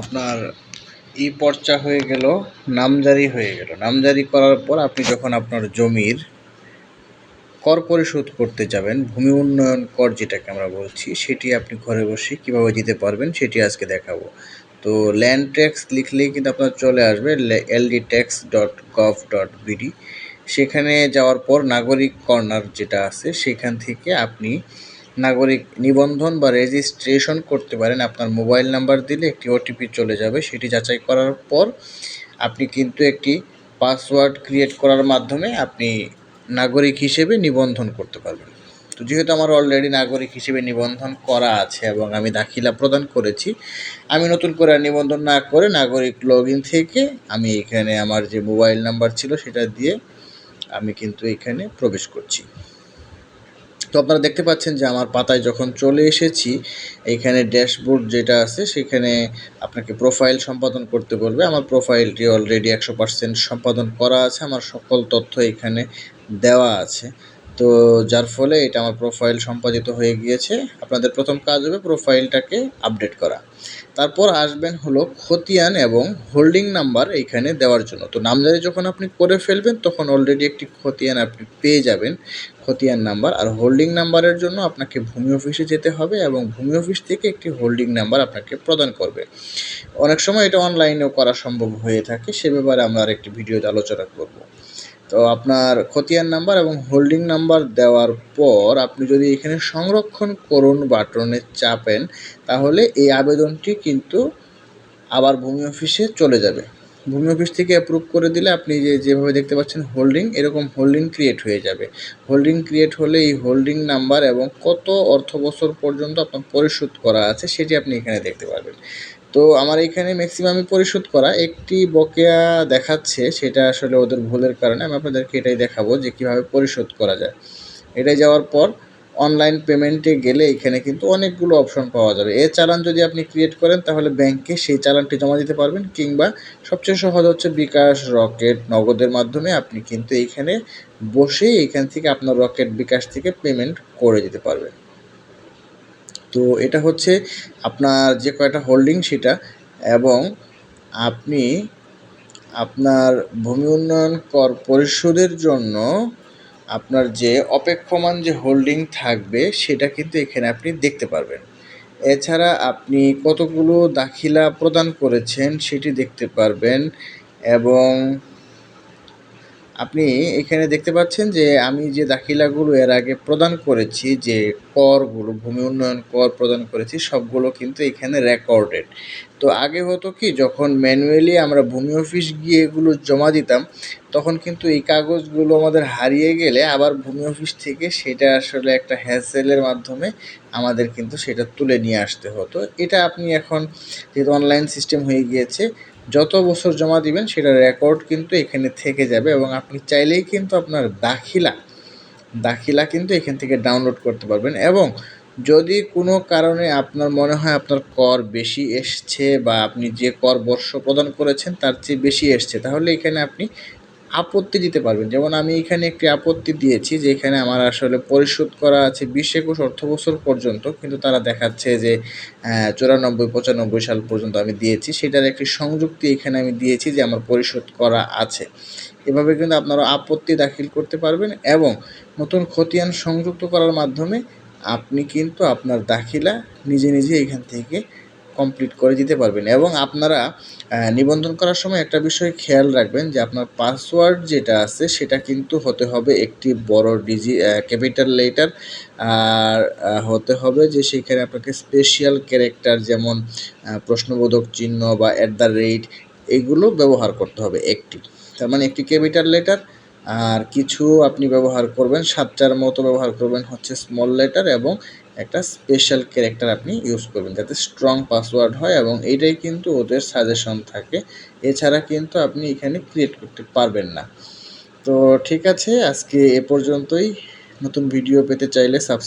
আপনার ই পর্চা হয়ে গেল, নামজারি হয়ে গেল। নামজারি করার পর আপনি যখন আপনার জমির কর পরিশোধ করতে যাবেন, ভূমি উন্নয়ন কর যেটাকে আমরা বলছি, সেটি আপনি ঘরে বসে কীভাবে দিতে পারবেন সেটি আজকে দেখাবো। তো ল্যান্ড ট্যাক্স লিখলেই কিন্তু আপনার চলে আসবে LD tax dot gov dot BD সেখানে যাওয়ার পর নাগরিক কর্নার যেটা আছে, সেখান থেকে আপনি নাগরিক নিবন্ধন বা রেজিস্ট্রেশন করতে পারেন। আপনার মোবাইল নাম্বার দিলে একটি ওটিপি চলে যাবে। সেটি যাচাই করার পর আপনি কিন্তু একটি পাসওয়ার্ড ক্রিয়েট করার মাধ্যমে আপনি নাগরিক হিসেবে নিবন্ধন করতে পারবেন। তো যেহেতু আমার অলরেডি নাগরিক হিসেবে নিবন্ধন করা আছে এবং আমি দাখিলা প্রদান করেছি, আমি নতুন করে নিবন্ধন না করে নাগরিক লগ থেকে আমি এখানে আমার যে মোবাইল নাম্বার ছিল সেটা দিয়ে আমি কিন্তু এখানে প্রবেশ করছি। তো আপনারা দেখতে পাচ্ছেন যে আমার পাতায় যখন চলে এসেছি, এখানে ড্যাশবোর্ড যেটা আছে, সেখানে আপনাকে প্রোফাইল সম্পাদন করতে বলবে। আমার প্রোফাইলটি অলরেডি একশো পার্সেন্ট সম্পাদন করা আছে। আমার সকল তথ্য এখানে দেওয়া আছে। তো যার ফলে এটা আমার প্রোফাইল সম্পাদিত হয়ে গিয়েছে। আপনাদের প্রথম কাজ হবে প্রোফাইলটাকে আপডেট করা। তারপর আসবেন হলো খতিয়ান এবং হোল্ডিং নাম্বার এইখানে দেওয়ার জন্য। তো নামজারি যখন আপনি করে ফেলবেন, তখন অলরেডি একটি খতিয়ান আপনি পেয়ে যাবেন। খতিয়ান নাম্বার আর হোল্ডিং নাম্বারের জন্য আপনাকে ভূমি অফিসে যেতে হবে এবং ভূমি অফিস থেকে একটি হোল্ডিং নাম্বার আপনাকে প্রদান করবে। অনেক সময় এটা অনলাইনেও করা সম্ভব হয়ে থাকে, সে ব্যাপারে আমরা আরেকটি ভিডিওতে আলোচনা করব। তো আপনার খতিয়ান নাম্বার এবং হোল্ডিং নাম্বার দেওয়ার পর আপনি যদি এখানে সংরক্ষণ করুন বাটনে চাপেন, তাহলে এই আবেদনটি কিন্তু আবার ভূমি অফিসে চলে যাবে। ভূমি অফিস থেকে অ্যাপ্রুভ করে দিলে আপনি যে, যেভাবে দেখতে পাচ্ছেন হোল্ডিং, এরকম হোল্ডিং ক্রিয়েট হয়ে যাবে। হোল্ডিং ক্রিয়েট হলে এই হোল্ডিং নাম্বার এবং কত অর্থ বছর পর্যন্ত আপনার পরিশোধ করা আছে, সেটি আপনি এখানে দেখতে পারবেন। তো আমার এখানে ম্যাক্সিমামই পরিশোধ করা একটি বকেয়া দেখাচ্ছে, সেটা আসলে ওদের ভুলের কারণে আমি আপনাদেরকে এটাই দেখাবো যে কীভাবে পরিশোধ করা যায়। এটাই যাওয়ার পর অনলাইন পেমেন্টে গেলে এখানে কিন্তু অনেকগুলো অপশন পাওয়া যাবে। এ চালান যদি আপনি ক্রিয়েট করেন, তাহলে ব্যাংকে সেই চালানটি জমা দিতে পারবেন কিংবা সবচেয়ে সহজ হচ্ছে বিকাশ রকেট নগদের মাধ্যমে আপনি কিন্তু এইখানে বসেই এখান থেকে আপনার রকেট বিকাশ থেকে পেমেন্ট করে দিতে পারবেন। তো এটা হচ্ছে আপনার যে কয়টা হোল্ডিং সেটা এবং আপনি আপনার ভূমি উন্নয়ন কর পরিশোধের জন্য আপনার যে অপেক্ষমান যে হোল্ডিং থাকবে সেটা কিন্তু এখানে আপনি দেখতে পারবেন। এছাড়া আপনি কতগুলো দাখিলা প্রদান করেছেন সেটি দেখতে পারবেন এবং আপনি এখানে দেখতে পাচ্ছেন যে আমি যে দাখিলাগুলো এর আগে প্রদান করেছি, যে করগুলো, ভূমি উন্নয়ন কর প্রদান করেছি, সবগুলো কিন্তু এখানে রেকর্ডেড তো আগে হতো কি, যখন ম্যানুয়ালি আমরা ভূমি অফিস গিয়ে এগুলো জমা দিতাম, তখন কিন্তু এই কাগজগুলো আমাদের হারিয়ে গেলে আবার ভূমি অফিস থেকে সেটা আসলে একটা হ্যাসেলের মাধ্যমে আমাদের কিন্তু সেটা তুলে নিয়ে আসতে হতো। এটা আপনি এখন যেহেতু অনলাইন সিস্টেম হয়ে গিয়েছে যত বছর জমা দিবেন সেটার রেকর্ড কিন্তু এখানে থেকে যাবে এবং আপনি চাইলেই কিন্তু আপনার দাখিলা দাখিলা কিন্তু এখান থেকে ডাউনলোড করতে পারবেন এবং যদি কোনো কারণে আপনার মনে হয় আপনার কর বেশি এসছে বা আপনি যে কর বর্ষ প্রদান করেছেন, তার চেয়ে বেশি এসছে, তাহলে এখানে আপনি আপত্তি দিতে পারবেন। যেমন আমি এখানে একটি আপত্তি দিয়েছি যে এখানে আমার আসলে পরিশোধ করা আছে বিশ একুশ অর্থ বছর পর্যন্ত, কিন্তু তারা দেখাচ্ছে যে চুরানব্বই, পঁচানব্বই সাল পর্যন্ত আমি দিয়েছি। সেটার একটি সংযুক্তি এখানে আমি দিয়েছি যে আমার পরিশোধ করা আছে। এভাবে কিন্তু আপনারা আপত্তি দাখিল করতে পারবেন এবং নতুন খতিয়ান সংযুক্ত করার মাধ্যমে আপনি কিন্তু আপনার দাখিলা নিজে নিজে এখান থেকে কমপ্লিট করে দিতে পারবেন। এবং আপনারা নিবন্ধন করার সময় একটা বিষয় খেয়াল রাখবেন যে আপনার পাসওয়ার্ড যেটা আছে সেটা কিন্তু হতে হবে একটি বড় ডিজি ক্যাপিটাল লেটার আর হতে হবে যে সেখানে আপনাকে স্পেশাল ক্যারেক্টার যেমন প্রশ্নবোধক চিহ্ন বা অ্যাট দ্য রেট এগুলো ব্যবহার করতে হবে একটি। তার মানে একটি ক্যাপিটাল লেটার আর কিছু আপনি ব্যবহার করবেন, সাতটার মতো ব্যবহার করবেন হচ্ছে স্মল লেটার এবং একটা স্পেশাল ক্যারেক্টার আপনি ইউজ করবেন যাতে স্ট্রং পাসওয়ার্ড হয় এবং এটাই কিন্তু ওদের সাজেশন থাকে। এছাড়া কিন্তু আপনি এখানে ক্রিয়েট করতে পারবেন না। তো ঠিক আছে, আজকে এ পর্যন্তই। নতুন ভিডিও পেতে চাইলে সাবস্ক্রাইব